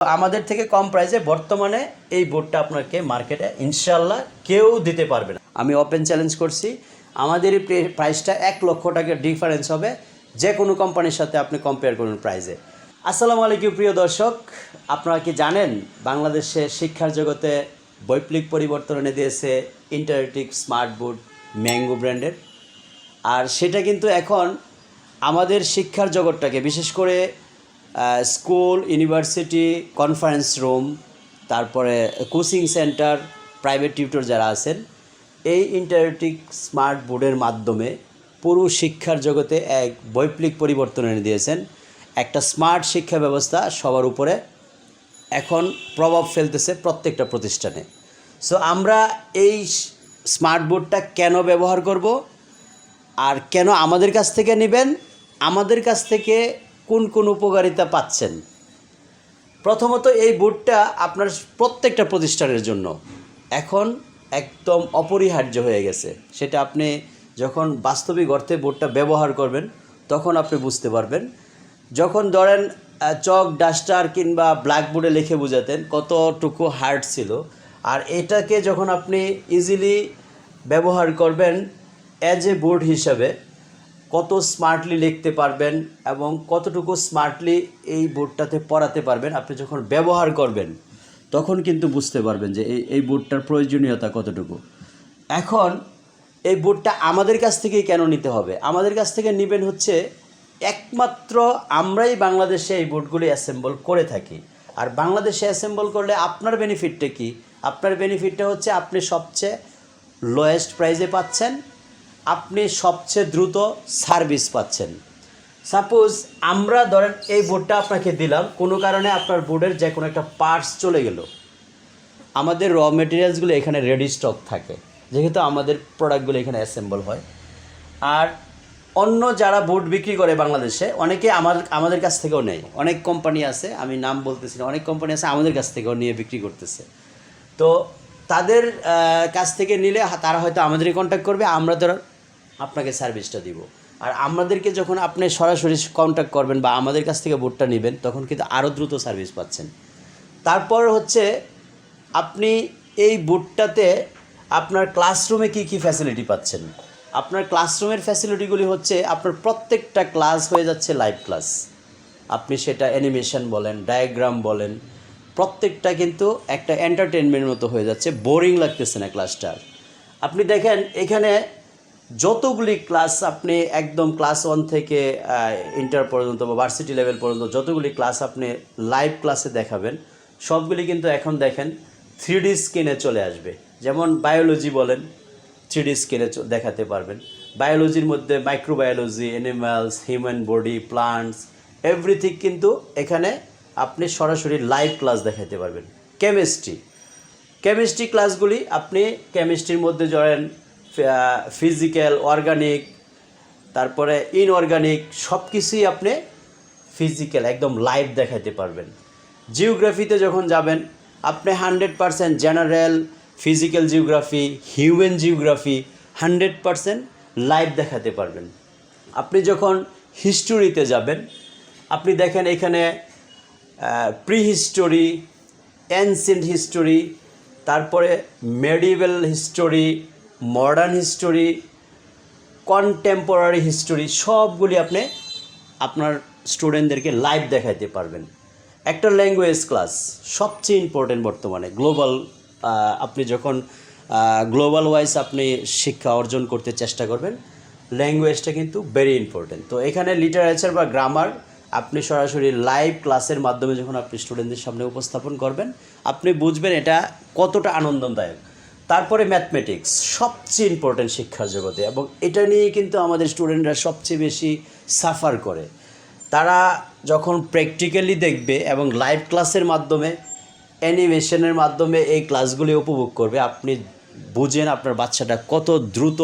আমাদের থেকে কম প্রাইসে বর্তমানে এই বোর্ডটা আপনাকে মার্কেটে ইনশাল্লাহ কেউ দিতে পারবে না। আমি ওপেন চ্যালেঞ্জ করছি। আমাদের এই প্রাইসটা এক লক্ষ টাকার ডিফারেন্স হবে। যে কোনো কোম্পানির সাথে আপনি কম্পেয়ার করুন প্রাইসে আসসালামু আলাইকুম, প্রিয় দর্শক। আপনারা কি জানেন, বাংলাদেশে শিক্ষার জগতে বৈপ্লবিক পরিবর্তন এনে দিয়েছে ইন্টারেক্টিভ স্মার্ট বোর্ড ম্যাঙ্গো ব্র্যান্ডের আর সেটা কিন্তু এখন আমাদের শিক্ষার জগৎটাকে, বিশেষ করে স্কুল, ইউনিভার্সিটি কনফারেন্স রুম তারপরে কোচিং সেন্টার প্রাইভেট টিউটর যারা আছেন, এই ইন্টারেক্টিভ স্মার্ট বোর্ডের মাধ্যমে পুরো শিক্ষার জগতে এক বৈপ্লবিক পরিবর্তন এনে দিয়েছেন। একটা স্মার্ট শিক্ষা ব্যবস্থা সবার উপরে এখন প্রভাব ফেলতেছে প্রত্যেকটা প্রতিষ্ঠানে। সো আমরা এই স্মার্ট বোর্ডটা কেন ব্যবহার করব? আর কেন আমাদের কাছ থেকে নেবেন? আমাদের কাছ থেকে কোন কোন উপকারিতা পাচ্ছেন? প্রথমত এই বোর্ডটা আপনার প্রত্যেকটা প্রতিষ্ঠানের জন্য। এখন একদম অপরিহার্য হয়ে গেছে। সেটা আপনি যখন বাস্তবিক অর্থে বোর্ডটা ব্যবহার করবেন, তখন আপনি বুঝতে পারবেন। যখন ধরেন চক, ডাস্টার কিংবা ব্ল্যাকবোর্ডে লিখে বোঝাতেন কতটুকু হার্ড ছিল। আর এটাকে যখন আপনি ইজিলি ব্যবহার করবেন অ্যাজ এ বোর্ড হিসাবে কত স্মার্টলি লিখতে পারবেন এবং কতটুকু স্মার্টলি এই বোর্ডটাতে পড়াতে পারবেন, আপনি যখন ব্যবহার করবেন, তখন কিন্তু বুঝতে পারবেন যে এই এই বোর্ডটার প্রয়োজনীয়তা কতটুকু। এখন এই বোর্ডটা আমাদের কাছ থেকেই কেন নিতে হবে? আমাদের কাছ থেকে নেবেন হচ্ছে একমাত্র আমরাই বাংলাদেশে এই বোর্ডগুলি অ্যাসেম্বল করে থাকি। আর বাংলাদেশে অ্যাসেম্বল করলে আপনার বেনিফিটটা কি? আপনার বেনিফিটটা হচ্ছে আপনি সবচেয়ে লোয়েস্ট প্রাইজে পাচ্ছেন আপনি সবচেয়ে দ্রুত সার্ভিস পাচ্ছেন। সাপোজ আমরা ধরেন এই বোর্ডটা আপনাকে দিলাম, কোনো কারণে আপনার বোর্ডের যে কোনো একটা পার্টস চলে গেল। আমাদের র মেটেরিয়ালসগুলো এখানে রেডি স্টক থাকে, যেহেতু আমাদের প্রোডাক্টগুলো এখানে অ্যাসেম্বল হয়। আর অন্য যারা বোর্ড বিক্রি করে বাংলাদেশে, অনেকে আমার, আমাদের কাছ থেকেও নেয়। অনেক কোম্পানি আছে, আমি নাম বলতেছি না, অনেক কোম্পানি আছে আমাদের কাছ থেকেও নিয়ে বিক্রি করতেছে। তো তাদের কাছ থেকে নিলে তারা হয়তো আমাদেরই কন্ট্যাক্ট করবে, আমরা ধর আপনাকে সার্ভিসটা দিব। আর আমাদেরকে যখন আপনি সরাসরি কন্ট্যাক্ট করবেন বা আমাদের কাছ থেকে বোর্ডটা নেবেন, তখন কিন্তু আরও দ্রুত সার্ভিস পাচ্ছেন। তারপর হচ্ছে, আপনি এই বোর্ডটাতে আপনার ক্লাসরুমে কি কি ফ্যাসিলিটি পাচ্ছেন? আপনার ক্লাসরুমের ফ্যাসিলিটিগুলি হচ্ছে, আপনার প্রত্যেকটা ক্লাস হয়ে যাচ্ছে লাইভ ক্লাস আপনি সেটা অ্যানিমেশন বলেন ডায়াগ্রাম বলেন, প্রত্যেকটা কিন্তু একটা এন্টারটেনমেন্ট মতো হয়ে যাচ্ছে বোরিং লাগতেছে না ক্লাসটা আপনি দেখেন, এখানে যতগুলি ক্লাস আপনি একদম ক্লাস ওয়ান থেকে ইন্টার পর্যন্ত বা ভার্সিটি লেভেল পর্যন্ত যতগুলি ক্লাস আপনি লাইভ ক্লাসে দেখাবেন, সবগুলি কিন্তু এখন দেখেন থ্রি স্ক্রিনে চলে আসবে। যেমন বায়োলজি বলেন থ্রি স্ক্রিনে দেখাতে পারবেন। বায়োলজির মধ্যে microbiology animals human body plants everything কিন্তু এখানে আপনি সরাসরি লাইভ ক্লাস দেখাতে পারবেন। কেমিস্ট্রি কেমিস্ট্রি ক্লাসগুলি আপনি কেমিস্ট্রির মধ্যে ধরেন ফিজিক্যাল অর্গানিক তারপরে ইনঅর্গানিক সব কিছুই আপনি ফিজিক্যাল একদম লাইভ দেখাতে পারবেন। জিওগ্রাফিতে যখন যাবেন, আপনি hundred percent general physical geography human geography hundred percent live দেখাতে পারবেন। আপনি যখন হিস্টোরিতে যাবেন, আপনি দেখেন এখানে প্রি হিস্টোরি অ্যানসেন্ট হিস্টোরি তারপরে medieval history modern history contemporary history সবগুলি আপনি আপনার স্টুডেন্টদেরকে লাইভ দেখাইতে পারবেন। একটা ল্যাঙ্গুয়েজ ক্লাস সবচেয়ে ইম্পর্টেন্ট বর্তমানে গ্লোবাল আপনি যখন গ্লোবাল ওয়াইজ আপনি শিক্ষা অর্জন করতে চেষ্টা করবেন ল্যাঙ্গুয়েজটা কিন্তু ভেরি ইম্পর্টেন্ট তো এখানে লিটারেচার বা গ্রামার আপনি সরাসরি লাইভ ক্লাসের মাধ্যমে যখন আপনি স্টুডেন্টদের সামনে উপস্থাপন করবেন, আপনি বুঝবেন এটা কতটা আনন্দদায়ক। তারপরে ম্যাথমেটিক্স সবচেয়ে ইম্পর্টেন্ট শিক্ষার জগতে। এবং এটা নিয়ে কিন্তু আমাদের স্টুডেন্টরা সবচেয়ে বেশি সাফার করে। তারা যখন প্র্যাকটিক্যালি দেখবে এবং লাইভ ক্লাসের মাধ্যমে অ্যানিমেশনের মাধ্যমে এই ক্লাসগুলি উপভোগ করবে, আপনি বুঝেন আপনার বাচ্চাটা কত দ্রুত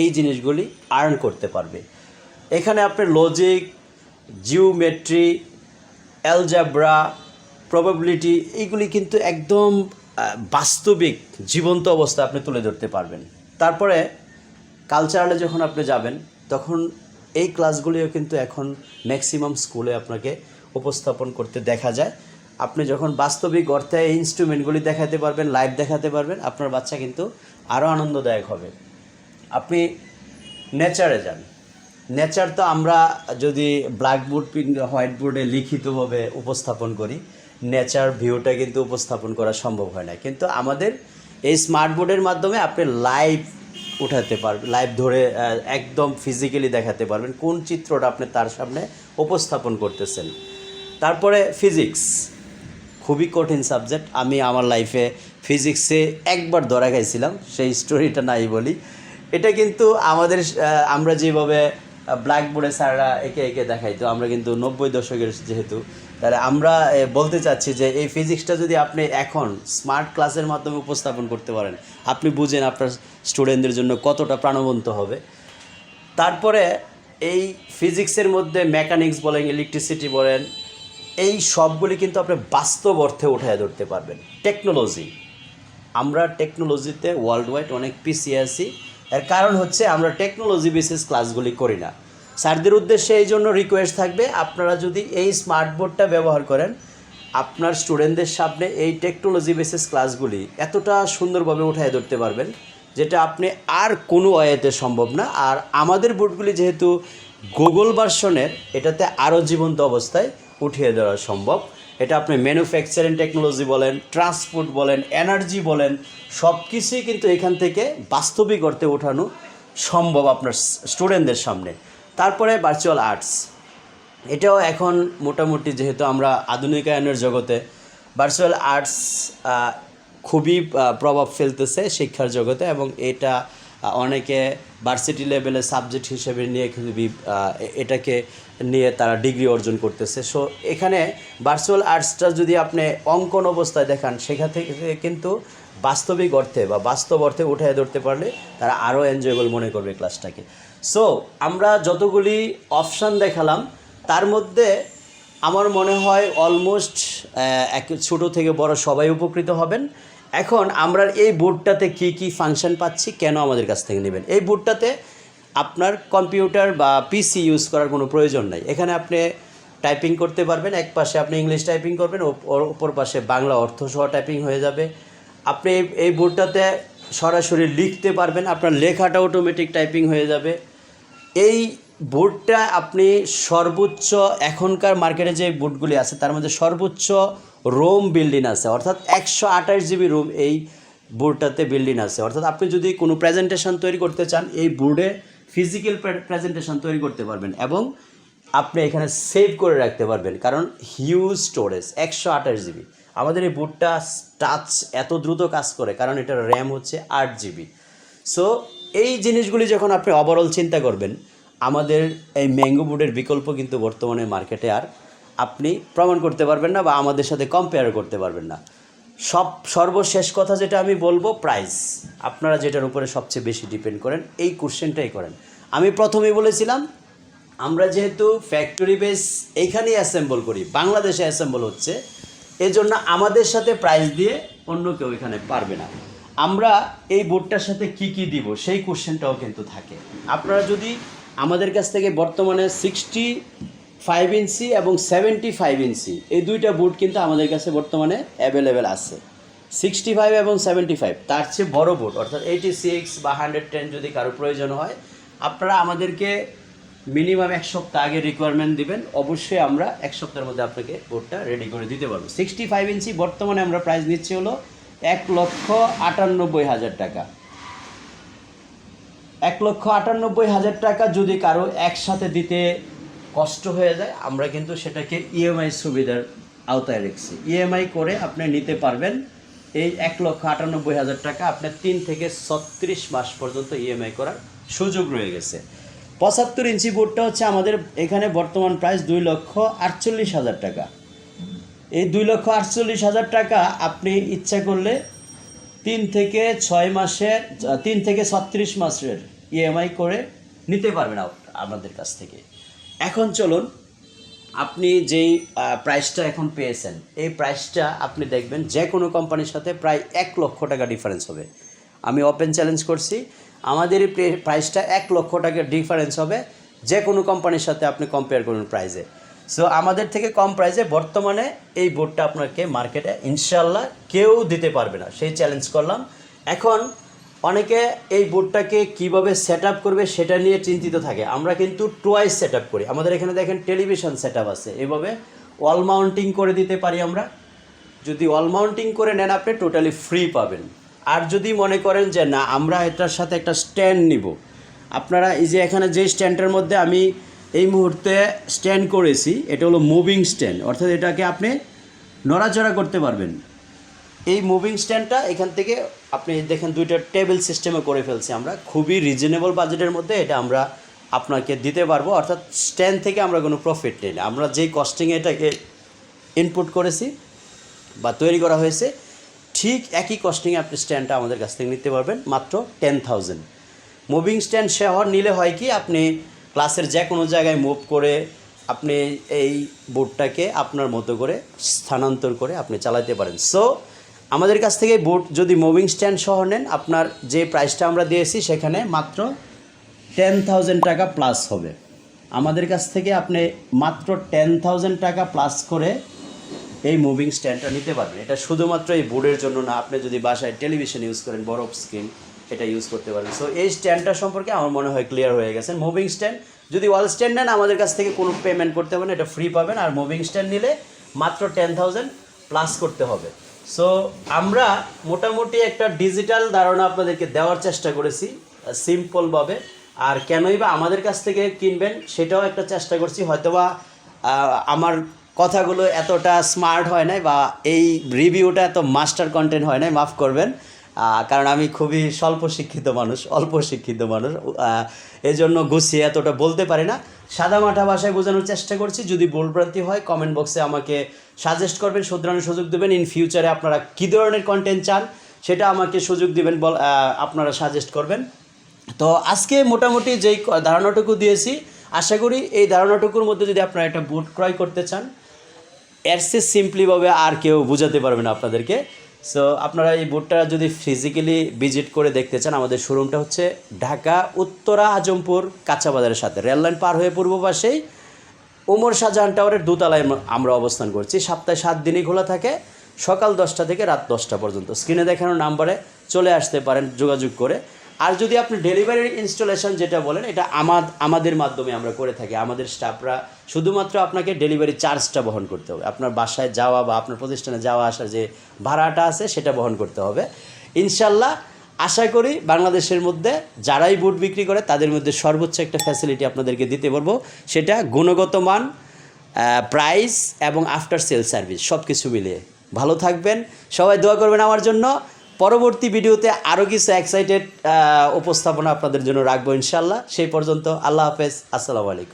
এই জিনিসগুলি আর্ন করতে পারবে। এখানে আপনার লজিক জিওমেট্রি অ্যালজাব্রা প্রবাবিলিটি এইগুলি কিন্তু একদম বাস্তবিক জীবন্ত অবস্থা আপনি তুলে ধরতে পারবেন। তারপরে কালচারালে যখন আপনি যাবেন, তখন এই ক্লাসগুলিও কিন্তু এখন ম্যাক্সিমাম স্কুলে আপনাকে উপস্থাপন করতে দেখা যায়। আপনি যখন বাস্তবিক অর্থে এই ইনস্ট্রুমেন্টগুলি দেখাতে পারবেন লাইভ দেখাতে পারবেন, আপনার বাচ্চা কিন্তু আরও আনন্দদায়ক হবে। আপনি নেচারে যান। নেচার তো আমরা যদি ব্ল্যাকবোর্ড হোয়াইট বোর্ডে লিখিতভাবে উপস্থাপন করি নেচার ভিউটা কিন্তু উপস্থাপন করা সম্ভব হয় না। কিন্তু আমাদের এই স্মার্ট বোর্ডের মাধ্যমে আপনি লাইভ উঠাতে পারবেন লাইভ ধরে একদম ফিজিক্যালি দেখাতে পারবেন কোন চিত্রটা আপনি তার সামনে উপস্থাপন করতেছেন। তারপরে ফিজিক্স খুবই কঠিন সাবজেক্ট আমি আমার লাইফে ফিজিক্সে একবার ধরা খাইছিলাম, সেই স্টোরিটা নাই বলি। এটা কিন্তু আমাদের আমরা যেভাবে ব্ল্যাকবোর্ডে স্যাররা একে একে দেখাইতো, আমরা কিন্তু নব্বই দশকের যেহেতু তাহলে আমরা বলতে চাচ্ছি যে এই ফিজিক্সটা যদি আপনি এখন স্মার্ট ক্লাসের মাধ্যমে উপস্থাপন করতে পারেন, আপনি বুঝেন আপনার স্টুডেন্টদের জন্য কতটা প্রাণবন্ত হবে। তারপরে এই ফিজিক্সের মধ্যে মেকানিক্স বলেন ইলেকট্রিসিটি বলেন, এই সবগুলি কিন্তু আপনি বাস্তব অর্থে উঠায় ধরতে পারবেন। টেকনোলজি আমরা টেকনোলজিতে ওয়ার্ল্ড ওয়াইড অনেক পিছিয়ে আছি এর কারণ হচ্ছে আমরা টেকনোলজি বেসিস ক্লাসগুলি করি না। স্যারদের উদ্দেশ্যে এই জন্য রিকোয়েস্ট থাকবে, আপনারা যদি এই স্মার্ট বোর্ডটা ব্যবহার করেন, আপনার স্টুডেন্টদের সামনে এই টেকনোলজি বেসিস ক্লাসগুলি এতটা সুন্দরভাবে উঠায় ধরতে পারবেন, যেটা আপনি আর কোনো ওয়েতে সম্ভব না। আর আমাদের বোর্ডগুলি যেহেতু গুগল ভার্সনের এটাতে আরও জীবন্ত অবস্থায় উঠিয়ে দেওয়া সম্ভব। এটা আপনি ম্যানুফ্যাকচারিং টেকনোলজি বলেন ট্রান্সপোর্ট বলেন এনার্জি বলেন সব কিছুই কিন্তু এখান থেকে বাস্তবিক অর্থে ওঠানো সম্ভব আপনার স্টুডেন্টদের সামনে। তারপরে ভার্চুয়াল আর্টস এটাও এখন মোটামুটি যেহেতু আমরা আধুনিকায়নের জগতে ভার্চুয়াল আর্টস খুবই প্রভাব ফেলতেছে শিক্ষার জগতে এবং এটা অনেকে ভার্সিটি লেভেলে সাবজেক্ট হিসেবে নিয়ে খুবই এটাকে নিয়ে তারা ডিগ্রি অর্জন করতেছে। সো এখানে ভার্চুয়াল আর্টসটা যদি আপনি অঙ্কন অবস্থায় দেখান, সেখান থেকে কিন্তু বাস্তবিক অর্থে বা বাস্তব অর্থে উঠে ধরতে পারলে তারা আরও এনজয়েবল মনে করবে ক্লাসটাকে সো আমরা যতগুলি অপশান দেখালাম, তার মধ্যে আমার মনে হয় অলমোস্ট এক ছোটো থেকে বড় সবাই উপকৃত হবেন। এখন আমরা এই বোর্ডটাতে কি কি ফাংশন পাচ্ছি কেন আমাদের কাছ থেকে নেবেন? এই বোর্ডটাতে আপনার কম্পিউটার বা পিসি ইউজ করার কোনো প্রয়োজন নাই। এখানে আপনি টাইপিং করতে পারবেন, এক পাশে আপনি ইংলিশ টাইপিং করবেন ওপর পাশে বাংলা অর্থ সহ টাইপিং হয়ে যাবে। আপনি এই বোর্ডটাতে সরাসরি লিখতে পারবেন, আপনার লেখাটা অটোমেটিক টাইপিং হয়ে যাবে। এই বোর্ডটা আপনি সর্বোচ্চ এখনকার মার্কেটে যে বোর্ডগুলি আছে, তার মধ্যে সর্বোচ্চ রোম বিল্ডিং আছে। অর্থাৎ একশো আঠাশ জিবি রুম এই বোর্ডটাতে বিল্ডিং আছে। অর্থাৎ আপনি যদি কোনো প্রেজেন্টেশন তৈরি করতে চান, এই বোর্ডে ফিজিক্যাল প্রেজেন্টেশন তৈরি করতে পারবেন এবং আপনি এখানে সেভ করে রাখতে পারবেন। কারণ হিউজ স্টোরেজ একশো আঠাশ জিবি আমাদের এই বোর্ডটা টাচ এত দ্রুত কাজ করে, কারণ এটার র্যাম হচ্ছে আট জিবি সো এই জিনিসগুলি যখন আপনি ওভারঅল চিন্তা করবেন, আমাদের এই ম্যাঙ্গো বোর্ডের বিকল্প কিন্তু বর্তমানে মার্কেটে আর আপনি প্রমাণ করতে পারবেন না বা আমাদের সাথে কম্পেয়ার করতে পারবেন না। সব, সর্বশেষ কথা যেটা আমি বলব প্রাইস আপনারা যেটার উপরে সবচেয়ে বেশি ডিপেন্ড করেন, এই কোশ্চেনটাই করেন। আমি প্রথমেই বলেছিলাম, আমরা যেহেতু ফ্যাক্টরি বেস এইখানেই অ্যাসেম্বল করি, বাংলাদেশে অ্যাসেম্বল হচ্ছে, এজন্য আমাদের সাথে প্রাইস দিয়ে অন্য কেউ এখানে পারবে না। আমরা এই বোর্ডটার সাথে কি কি দিব? সেই কোশ্চেনটাও কিন্তু থাকে। আপনারা যদি আমাদের কাছ থেকে বর্তমানে সিক্সটি ফাইভ ইঞ্চি এবং সেভেন্টি ফাইভ ইঞ্চি, এই দুইটা বোর্ড কিন্তু আমাদের কাছে বর্তমানে অ্যাভেলেবেল আছে। সিক্সটি ফাইভ এবং সেভেন্টি ফাইভ তার চেয়ে বড় বোর্ড, অর্থাৎ এইটি সিক্স বা হান্ড্রেড টেন যদি কারও প্রয়োজন হয়, আপনারা আমাদেরকে মিনিমাম এক সপ্তাহ আগে রিকোয়ারমেন্ট দিবেন। অবশ্যই আমরা এক সপ্তাহের মধ্যে আপনাকে বোর্ডটা রেডি করে দিতে পারব। সিক্সটি ফাইভ ইঞ্চি বর্তমানে আমরা প্রাইস নিচ্ছি হলো এক লক্ষ আটানব্বই হাজার টাকা। এক লক্ষ আটানব্বই হাজার টাকা যদি কারও একসাথে দিতে কষ্ট হয়ে যায়, আমরা কিন্তু সেটাকে ইএমআই সুবিধার আওতায় রেখেছি। ইএমআই করে আপনি নিতে পারবেন। এই এক লক্ষ আটানব্বই হাজার টাকা আপনার তিন থেকে ছত্রিশ মাস পর্যন্ত ইএমআই করার সুযোগ রয়ে গেছে। পঁচাত্তর ইঞ্চি বোর্ডটা হচ্ছে আমাদের এখানে বর্তমান প্রাইস দুই লক্ষ আটচল্লিশ হাজার টাকা। এই দুই লক্ষ আটচল্লিশ হাজার টাকা আপনি ইচ্ছা করলে তিন থেকে ছয় মাসের, তিন থেকে ছত্রিশ মাসের ইএমআই করে নিতে পারবেন আপ- আমাদের কাছ থেকে। এখন চলুন, আপনি যেই প্রাইসটা এখন পেয়েছেন, এই প্রাইসটা আপনি দেখবেন যে কোনো কোম্পানির সাথে প্রায় এক লক্ষ টাকা ডিফারেন্স হবে। আমি ওপেন চ্যালেঞ্জ করছি, আমাদের এই প্রাইসটা এক লক্ষ টাকার ডিফারেন্স হবে, যে কোনো কোম্পানির সাথে আপনি কম্পেয়ার করুন প্রাইসে সো আমাদের থেকে কম প্রাইসে বর্তমানে এই বোর্ডটা আপনাকে মার্কেটে ইনশাল্লাহ কেউ দিতে পারবে না। সেই চ্যালেঞ্জ করলাম। এখন অনেকে এই বোর্ডটাকে কীভাবে সেট করবে সেটা নিয়ে চিন্তিত থাকে। আমরা কিন্তু টুয়াইস সেট করি। আমাদের এখানে দেখেন টেলিভিশন সেট আছে। এভাবে ওয়াল মাউন্টিং করে দিতে পারি আমরা। যদি ওয়াল মাউন্টিং করে নেন আপনি টোটালি ফ্রি পাবেন। আর যদি মনে করেন যে, না, আমরা এটার সাথে একটা স্ট্যান্ড নিব। আপনারা এই যে এখানে যে স্ট্যান্ডের মধ্যে আমি এই মুহূর্তে স্ট্যান্ড করেছি। এটা হলো মুভিং স্ট্যান্ড অর্থাৎ এটাকে আপনি নড়াচড়া করতে পারবেন। এই মুভিং স্ট্যান্ডটা এখান থেকে আপনি দেখেন দুইটা টেবিল সিস্টেমে করে ফেলছি আমরা। খুবই রিজনেবল বাজেটের মধ্যে এটা আমরা আপনাকে দিতে পারব। অর্থাৎ স্ট্যান্ড থেকে আমরা কোনো প্রফিট নেই। না আমরা যেই কস্টিংয়ে এটাকে ইনপুট করেছি বা তৈরি করা হয়েছে, ঠিক একই কস্টিংয়ে আপনি স্ট্যান্ডটা আমাদের কাছ থেকে নিতে পারবেন, মাত্র টেন থাউজেন্ড মুভিং স্ট্যান্ড শেহর নিলে হয় কি, আপনি ক্লাসের যে কোনো জায়গায় মুভ করে আপনি এই বোর্ডটাকে আপনার মতো করে স্থানান্তর করে আপনি চালাতে পারেন। সো আমাদের কাছ থেকে বোর্ড যদি মুভিং স্ট্যান্ড সহ নেন, আপনার যে প্রাইসটা আমরা দিয়েছি সেখানে মাত্র টেন টাকা প্লাস হবে। আমাদের কাছ থেকে আপনি মাত্র টেন টাকা প্লাস করে এই মুভিং স্ট্যান্ডটা নিতে পারবেন। এটা শুধুমাত্র এই বোর্ডের জন্য না, আপনি যদি বাসায় টেলিভিশন ইউজ করেন বড় স্ক্রিন এটা ইউজ করতে পারেন সো এই স্ট্যান্ডটা সম্পর্কে আমার মনে হয় ক্লিয়ার হয়ে গেছে। মুভিং স্ট্যান্ড যদি ওয়াল স্ট্যান্ড নেন, আমাদের কাছ থেকে কোনো পেমেন্ট করতে হবে না, এটা ফ্রি পাবেন। আর মুভিং স্ট্যান্ড নিলে মাত্র টেন থাউজেন্ড প্লাস করতে হবে। সো আমরা মোটামুটি একটা ডিজিটাল ধারণা আপনাদেরকে দেওয়ার চেষ্টা করেছি সিম্পলভাবে আর কেনই বা আমাদের কাছ থেকে কিনবেন, সেটাও একটা চেষ্টা করছি। হয়তোবা আমার কথাগুলো এতটা স্মার্ট হয় নাই বা এই রিভিউটা এত মাস্টার কন্টেন্ট হয় নাই, মাফ করবেন। কারণ আমি খুবই স্বল্প শিক্ষিত মানুষ অল্প শিক্ষিত মানুষ। আহ, এজন্য গুছিয়ে এতটা বলতে পারি না। সাদা মাঠা ভাষায় বোঝানোর চেষ্টা করছি। যদি ভুলভ্রান্তি হয় কমেন্ট বক্সে আমাকে সাজেস্ট করবেন শুধরানোর সুযোগ দেবেন। ইন ফিউচারে আপনারা কী ধরনের কন্টেন্ট চান সেটা আমাকে সুযোগ দিবেন বল আপনারা সাজেস্ট করবেন। তো আজকে মোটামুটি যেই ধারণাটুকু দিয়েছি আশা করি এই ধারণাটুকুর মধ্যে যদি আপনারা একটা বুট ক্রয় করতে চান এর সিম্পলিভাবে আর কেউ বোঝাতে পারবে না আপনাদেরকে। সো আপনারা এই বোর্ডটা যদি ফিজিক্যালি ভিজিট করে দেখতে চান, আমাদের শোরুমটা হচ্ছে ঢাকা, উত্তরা, আজমপুর কাঁচা বাজারের সাথে রেললাইন পার হয়ে পূর্ব পাশেই ওমর শাহজাহান টাওয়ারের দোতলায় আমরা অবস্থান করছি। সপ্তাহে সাত দিনই খোলা থাকে, সকাল দশটা থেকে রাত দশটা পর্যন্ত। স্ক্রিনে দেখানোর নাম্বারে চলে আসতে পারেন, যোগাযোগ করে। আর যদি আপনি ডেলিভারি ইনস্টলেশন যেটা বলেন, এটা আমাদ, আমাদের মাধ্যমে আমরা করে থাকি। আমাদের স্টাফরা শুধুমাত্র আপনাকে ডেলিভারি চার্জটা বহন করতে হবে। আপনার বাসায় যাওয়া বা আপনার প্রতিষ্ঠানে যাওয়া আসার যে ভাড়াটা আছে, সেটা বহন করতে হবে। ইনশাল্লাহ আশা করি বাংলাদেশের মধ্যে যারাই বুট বিক্রি করে, তাদের মধ্যে সর্বোচ্চ একটা ফ্যাসিলিটি আপনাদেরকে দিতে পারব সেটা গুণগত মান প্রাইস এবং আফটার সেল সার্ভিস সব কিছু মিলিয়ে। ভালো থাকবেন। সবাই দোয়া করবেন আমার জন্য। পরবর্তী ভিডিওতে আরও কিছু এক্সাইটেড উপস্থাপনা আপনাদের জন্য রাখব ইনশাল্লাহ সেই পর্যন্ত আল্লাহ হাফেজ। আসসালামু আলাইকুম।